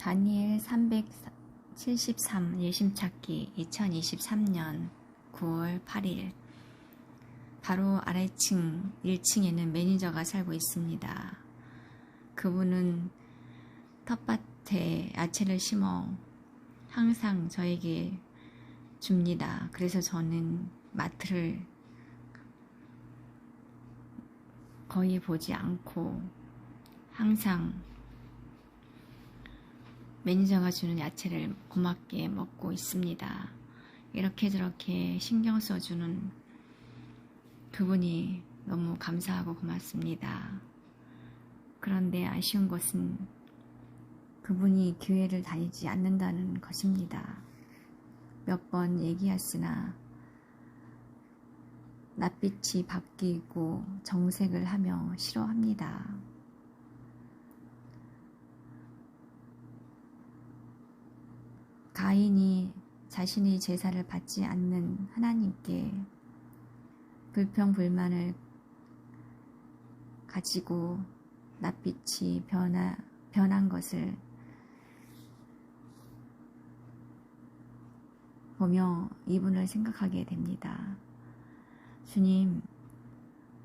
다니엘 373 예심찾기 2023년 9월 8일 바로 아래층 1층에는 매니저가 살고 있습니다. 그분은 텃밭에 야채를 심어 항상 저에게 줍니다. 그래서 저는 마트를 거의 보지 않고 항상 매니저가 주는 야채를 고맙게 먹고 있습니다. 이렇게 저렇게 신경 써주는 그분이 너무 감사하고 고맙습니다. 그런데 아쉬운 것은 그분이 교회를 다니지 않는다는 것입니다. 몇 번 얘기했으나 낯빛이 바뀌고 정색을 하며 싫어합니다. 가인이 자신의 제사를 받지 않는 하나님께 불평불만을 가지고 낯빛이 변하, 변한 것을 보며 이분을 생각하게 됩니다. 주님,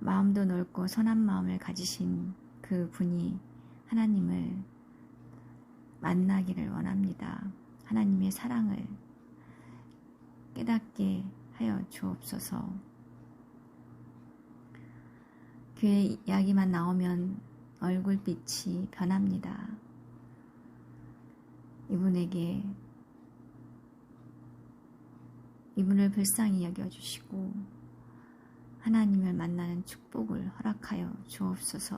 마음도 넓고 선한 마음을 가지신 그 분이 하나님을 만나기를 원합니다. 하나님의 사랑을 깨닫게 하여 주옵소서. 교회 이야기만 나오면 얼굴빛이 변합니다. 이분에게 이분을 불쌍히 여겨주시고 하나님을 만나는 축복을 허락하여 주옵소서.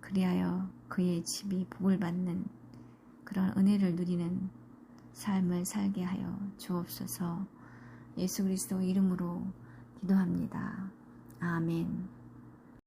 그리하여 그의 집이 복을 받는 그런 은혜를 누리는 삶을 살게 하여 주옵소서. 예수 그리스도 이름으로 기도합니다. 아멘.